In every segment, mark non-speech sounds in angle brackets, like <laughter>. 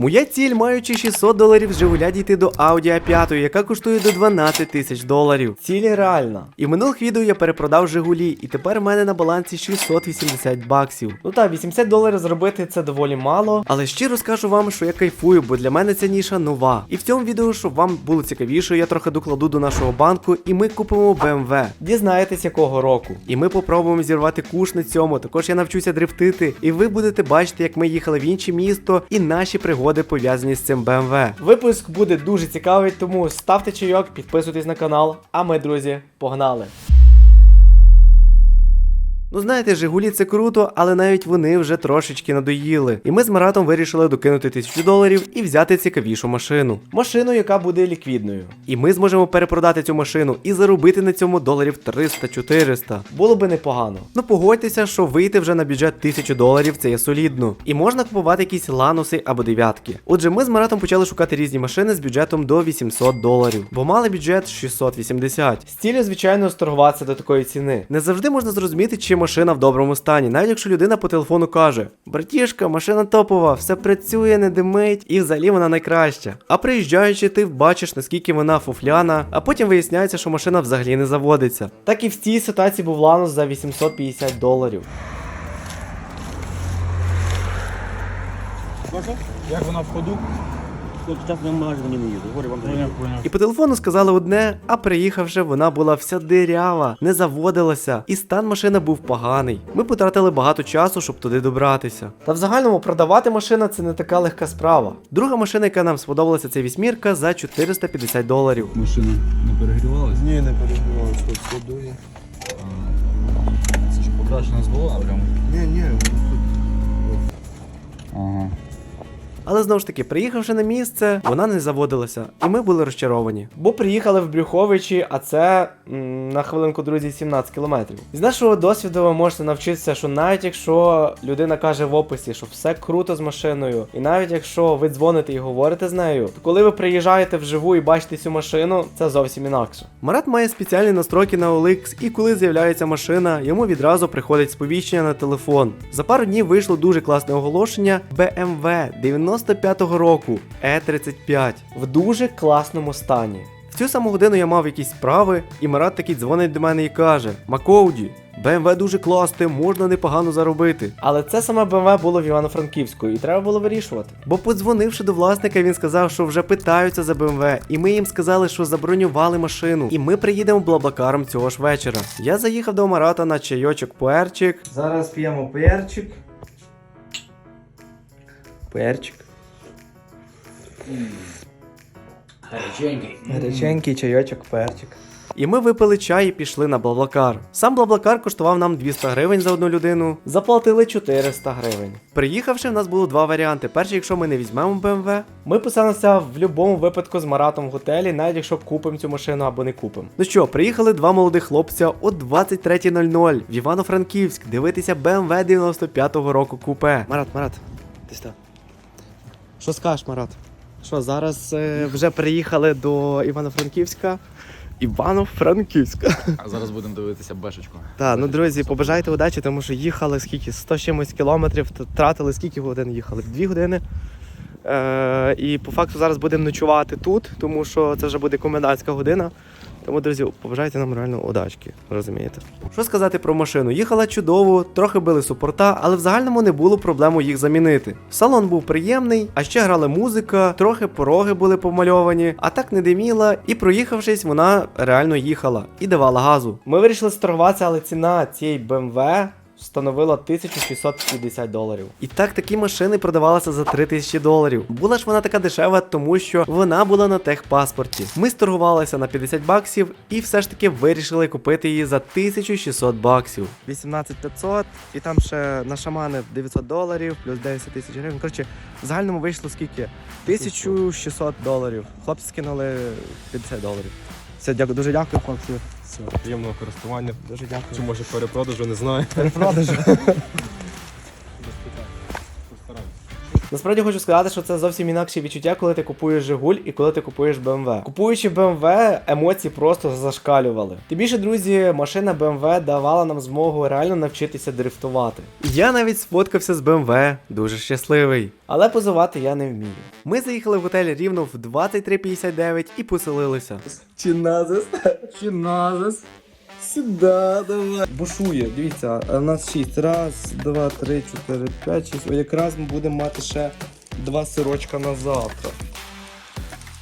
Моя ціль, маючи 600 доларів з Жигуля дійти до Audi A5, яка коштує до 12 тисяч доларів. Ціль реальна. І в минулих відео я перепродав Жигулі, і тепер в мене на балансі 680 баксів. Ну так, 80 доларів зробити це доволі мало. Але щиро скажу вам, що я кайфую, бо для мене ця ніша нова. І в цьому відео, щоб вам було цікавіше, я трохи докладу до нашого банку, і ми купимо BMW. Дізнаєтесь якого року. І ми попробуємо зірвати куш на цьому. Також я навчуся дрифтити, і ви будете бачити, як ми їхали в інше місто і наші пригоди пов'язані з цим BMW. Випуск буде дуже цікавий, тому ставте чайок, підписуйтесь на канал. А ми, друзі, погнали! Ну знаєте, Жигулі це круто, але навіть вони вже трошечки надоїли. І ми з Маратом вирішили докинути тисячу доларів і взяти цікавішу машину. Машину, яка буде ліквідною. І ми зможемо перепродати цю машину і заробити на цьому доларів 300-400. Було би непогано. Ну погодьтеся, що вийти вже на бюджет 1000 доларів це є солідно. І можна купувати якісь лануси або дев'ятки. Отже, ми з Маратом почали шукати різні машини з бюджетом до 800 доларів, бо мали бюджет 680. З звичайно, сторгуватися до такої ціни. Не завжди можна зрозуміти, чи машина в доброму стані, навіть якщо людина по телефону каже: Братішка, машина топова, все працює, не димить, і взагалі вона найкраща. А приїжджаючи, ти бачиш, наскільки вона фуфляна, а потім виясняється, що машина взагалі не заводиться. Так і в цій ситуації був Ланус за 850 доларів. Як вона в ходу? От час на магазині не їду. Говорю вам Поняв, поняв. І по телефону сказали одне, а приїхавши, вона була вся дирява, не заводилася, і стан машини був поганий. Ми потратили багато часу, щоб туди добратися. Та в загальному продавати машину це не така легка справа. Друга машина, яка нам сподобалася, це вісьмірка за 450 доларів. Машина не перегрівалась? Ні, не перебувалось, тут все дує. Це ж покрашена з була прям. Ні, ні, Ага. Але знову ж таки, приїхавши на місце, вона не заводилася, і ми були розчаровані. Бо приїхали в Брюховичі, а це м, на хвилинку, друзі, 17 кілометрів. З нашого досвіду ви можете навчитися, що навіть якщо людина каже в описі, що все круто з машиною, і навіть якщо ви дзвоните і говорите з нею, то коли ви приїжджаєте вживу і бачите цю машину, це зовсім інакше. Марат має спеціальні настройки на OLX, і коли з'являється машина, йому відразу приходить сповіщення на телефон. За пару днів вийшло дуже класне оголошення BMW 95-го року E35 в дуже класному стані. В цю саму годину я мав якісь справи, і Марат такий дзвонить до мене і каже: Макоуді, BMW дуже класне, можна непогано заробити. Але це саме BMW було в Івано-Франківську, і треба було вирішувати. Бо подзвонивши до власника, він сказав, що вже питаються за BMW, і ми їм сказали, що забронювали машину, і ми приїдемо блаблакаром цього ж вечора. Я заїхав до Марата на чайочок перчик. Зараз п'ємо перчик. Перчик. Гаряченький. Гаряченький чайочок, перчик. І ми випили чай і пішли на Блаблакар. Сам Блаблакар коштував нам 200 гривень за одну людину, заплатили 400 гривень. Приїхавши, в нас було два варіанти. Перший, якщо ми не візьмемо BMW, ми поселимося в будь-якому випадку з Маратом в готелі, навіть якщо купимо цю машину або не купимо. Ну що, приїхали два молодих хлопця о 23.00 в Івано-Франківськ дивитися BMW 95-го року купе. Марат, Марат, ти сюди. Що скажеш, Марат? Що зараз е, вже приїхали до Івано-Франківська. Івано-Франківська. А зараз будемо дивитися бешечку. Так, ну друзі, побажайте удачі, тому що їхали скільки? 100 чимось кілометрів, т- тратили скільки годин їхали? Дві години. Е, і по факту зараз будемо ночувати тут, тому що це вже буде комендантська година. Тому, друзі, побажайте нам реально удачки, розумієте? Що сказати про машину? Їхала чудово, трохи били супорта, але в загальному не було проблем їх замінити. Салон був приємний, а ще грала музика, трохи пороги були помальовані, а так не диміла, і проїхавшись, вона реально їхала і давала газу. Ми вирішили сторгуватися, але ціна цієї BMW становила 1650 доларів. І так такі машини продавалися за 3000 доларів. Була ж вона така дешева, тому що вона була на техпаспорті. Ми сторгувалися на 50 баксів і все ж таки вирішили купити її за 1600 баксів. 18500 і там ще на шамани 900 доларів, плюс 10 тисяч гривень. Коротше, в загальному вийшло скільки? 1600 доларів. Хлопці скинули 50 доларів. Все, дякую, дуже дякую, хлопці. Все, приємного користування. Дуже дякую. Чи може перепродажу, не знаю. Перепродажу. <laughs> Насправді хочу сказати, що це зовсім інакше відчуття, коли ти купуєш Жигуль і коли ти купуєш BMW. Купуючи BMW, емоції просто зашкалювали. Тим більше, друзі, машина BMW давала нам змогу реально навчитися дрифтувати. Я навіть сфоткався з BMW, дуже щасливий. Але позувати я не вмію. Ми заїхали в готель рівно в 23.59 і поселилися. Чиназис. Чиназис. Сюда, давай. Бушує, дивіться, у нас 6. Раз, два, три, чотири, п'ять, шість. О, якраз ми будемо мати ще два сирочка на завтра.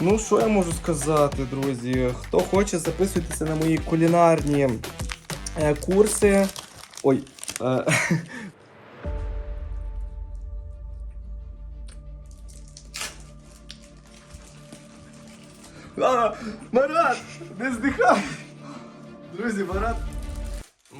Ну, що я можу сказати, друзі? Хто хоче, записуйтеся на мої кулінарні е, курси. Ой. Е, <laughs> А, Марат! Не здихай! Друзі, Марат.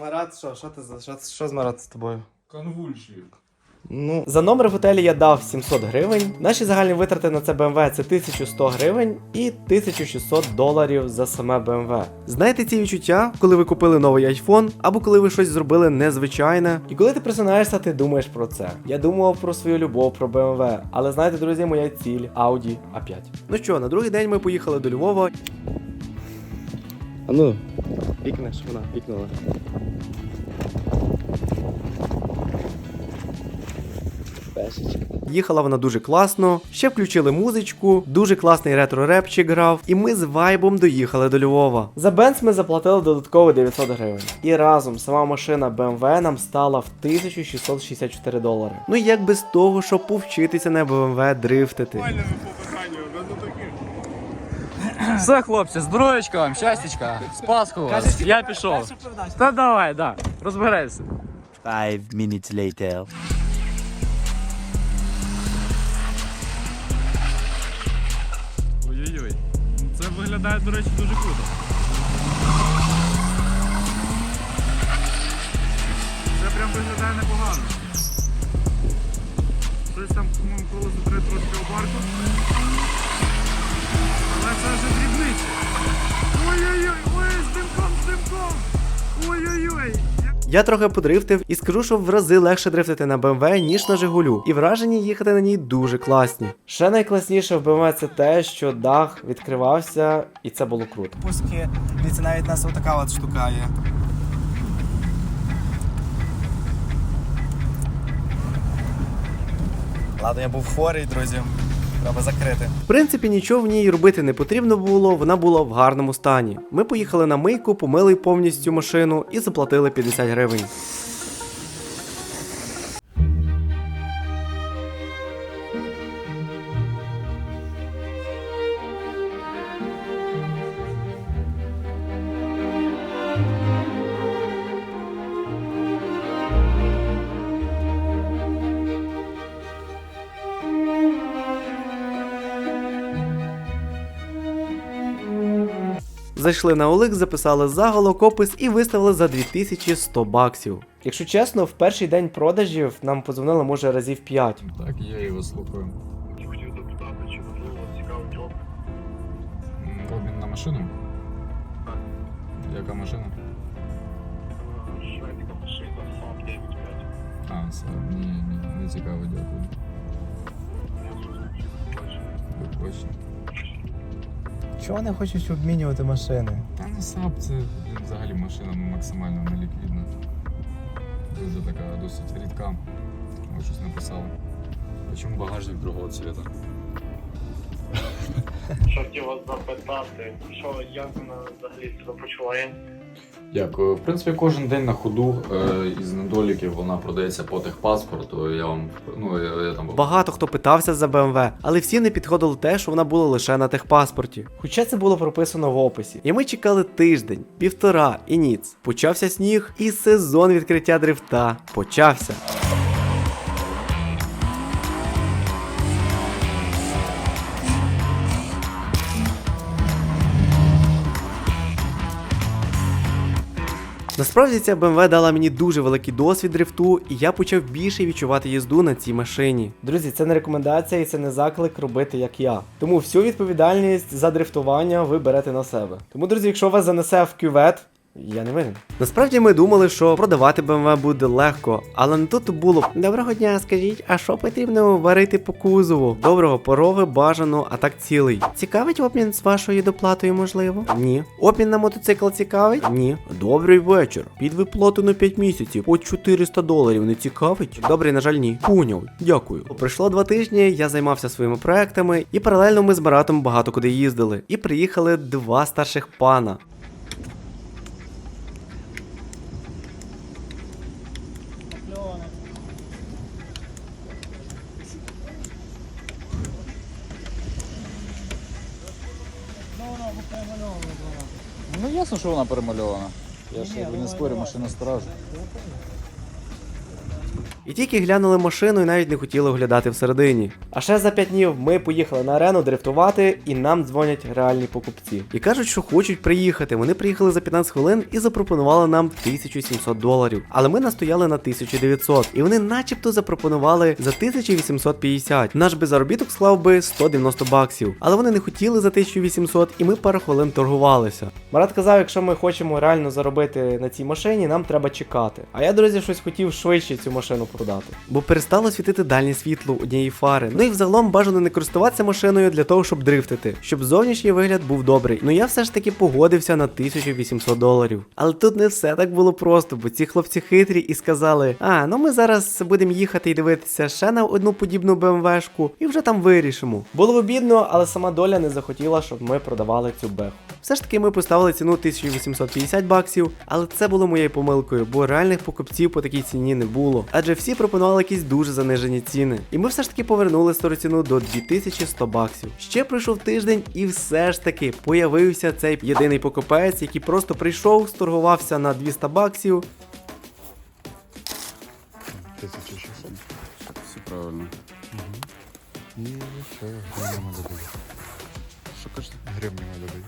Марат, що, що ти за що, що з Марат з тобою? Конвульсії. Ну, за номер в готелі я дав 700 гривень. Наші загальні витрати на це BMW це 1100 гривень і 1600 доларів за саме BMW. Знаєте ці відчуття, коли ви купили новий iPhone, або коли ви щось зробили незвичайне, і коли ти просинаєшся, ти думаєш про це. Я думав про свою любов, про BMW, але знаєте, друзі, моя ціль Audi A5. Ну що, на другий день ми поїхали до Львова. А ну, пікнеш, вона пікнула. Їхала вона дуже класно, ще включили музичку, дуже класний ретро-репчик грав, і ми з вайбом доїхали до Львова. За бенз ми заплатили додатково 900 гривень. І разом сама машина BMW нам стала в 1664 долари. Ну як без того, щоб повчитися на BMW дрифтити. Все, хлопці, здоров'ячка вам, щастячка, з Пасху вас. Я пішов. Та давай, да, розберемося. Five minutes later. Ой-ой-ой. Це виглядає, до речі, дуже круто. Це прям виглядає непогано. Щось там, по-моєму, колесо треба трошки обарку. Я трохи подрифтив і скажу, що в рази легше дрифтити на BMW, ніж на Жигулю, і враження їхати на ній дуже класні. Ще найкласніше в BMW це те, що дах відкривався, і це було круто. Пуски, дивіться, навіть нас отака от штука є. Ладно, я був хворий, друзі. Треба закрити. В принципі, нічого в ній робити не потрібно було, вона була в гарному стані. Ми поїхали на мийку, помили повністю машину і заплатили 50 гривень. Зайшли на Олик, записали заголовок, опис і виставили за 2100 баксів. Якщо чесно, в перший день продажів нам подзвонили може разів 5. Так, я його слухаю. Хотів запитати, чи можливо цікавить обмін. Обмін на машину? Яка машина? Шведська машина Saab 95. А, все, ні, ні, не цікаво, дякую. Я Чого вони хочуть обмінювати машини? Та не САП, це взагалі машина максимально неліквідна. Дуже така досить рідка. Ви щось написали. Чому багажник другого цвіта? Що хотів вас запитати, що як вона взагалі себе почуває? Дякую. В принципі, кожен день на ходу е, із недоліків вона продається по техпаспорту. Я вам ну я, я там Багато хто питався за BMW, але всі не підходили те, що вона була лише на техпаспорті. Хоча це було прописано в описі. І ми чекали тиждень, півтора і ніц. Почався сніг, і сезон відкриття дрифта почався. Насправді ця BMW дала мені дуже великий досвід дрифту, і я почав більше відчувати їзду на цій машині. Друзі, це не рекомендація і це не заклик робити як я. Тому всю відповідальність за дрифтування ви берете на себе. Тому, друзі, якщо вас занесе в кювет, Я не винен. Насправді ми думали, що продавати BMW буде легко, але не тут було. Доброго дня, скажіть, а що потрібно варити по кузову? Доброго пороги бажано, а так цілий. Цікавить обмін з вашою доплатою, можливо? Ні. Обмін на мотоцикл цікавить? Ні. Добрий вечір. Під виплату на 5 місяців по 400 доларів не цікавить? Добре, на жаль, ні. Поняв. Дякую. Пройшло два тижні, я займався своїми проектами, і паралельно ми з братом багато куди їздили. І приїхали два старших пана. Ясно, що вона перемальована. Я ж якби не спорю, машина стражу. І тільки глянули машину і навіть не хотіли оглядати всередині. А ще за 5 днів ми поїхали на арену дрифтувати, і нам дзвонять реальні покупці. І кажуть, що хочуть приїхати. Вони приїхали за 15 хвилин і запропонували нам 1700 доларів. Але ми настояли на 1900. І вони начебто запропонували за 1850. Наш би заробіток склав би 190 баксів. Але вони не хотіли за 1800, і ми пару хвилин торгувалися. Марат казав, якщо ми хочемо реально заробити на цій машині, нам треба чекати. А я, друзі, щось хотів швидше цю машину продати. Бо перестало світити дальнє світло однієї фари. Ну і взагалом бажано не користуватися машиною для того, щоб дрифтити, щоб зовнішній вигляд був добрий. Ну я все ж таки погодився на 1800 доларів. Але тут не все так було просто, бо ці хлопці хитрі і сказали: а ну ми зараз будемо їхати і дивитися ще на одну подібну БМВшку, і вже там вирішимо. Було обідно, але сама доля не захотіла, щоб ми продавали цю беху. Все ж таки ми поставили ціну 1850 баксів, але це було моєю помилкою, бо реальних покупців по такій ціні не було. Адже всі пропонували якісь дуже занижені ціни. І ми все ж таки повернули стару ціну до 2100 баксів. Ще пройшов тиждень, і все ж таки появився цей єдиний покупець, який просто прийшов, сторгувався на 200 баксів. 1600. Все правильно. І ще гривнями додаю. Що кажете? Гривнями додаю.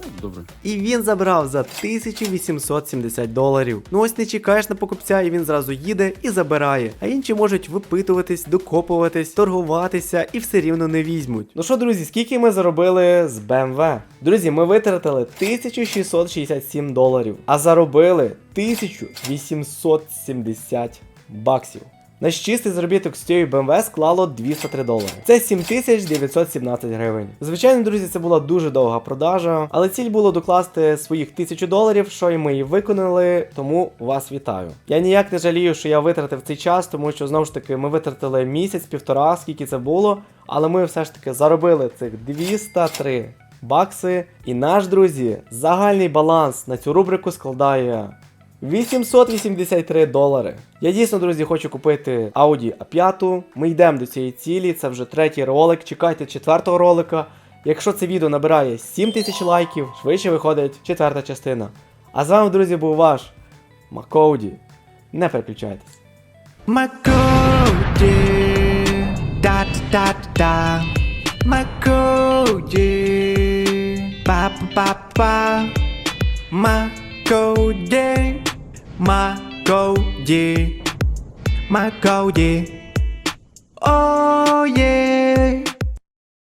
Ну, добре. І він забрав за 1870 доларів. Ну ось не чекаєш на покупця, і він зразу їде і забирає. А інші можуть випитуватись, докопуватись, торгуватися і все рівно не візьмуть. Ну що, друзі, скільки ми заробили з BMW? Друзі, ми витратили 1667 доларів, а заробили 1870 баксів. Наш чистий заробіток з цієї BMW склало 203 долари. Це 7917 гривень. Звичайно, друзі, це була дуже довга продажа, але ціль було докласти своїх 1000 доларів, що і ми і виконали, тому вас вітаю. Я ніяк не жалію, що я витратив цей час, тому що знову ж таки ми витратили місяць-півтора, скільки це було, але ми все ж таки заробили цих 203 бакси. І наш друзі, загальний баланс на цю рубрику складає 883 долари. Я дійсно, друзі, хочу купити Audi A5. Ми йдемо до цієї цілі. Це вже третій ролик. Чекайте четвертого ролика. Якщо це відео набирає 7000 лайків, швидше виходить четверта частина. А з вами, друзі, був ваш Макоуді. Не переключайтесь. Макоуді. Да-да-да-да. Макоуді. Макоуді. Макоуді. câu yeah! My câu yeah! oh yeah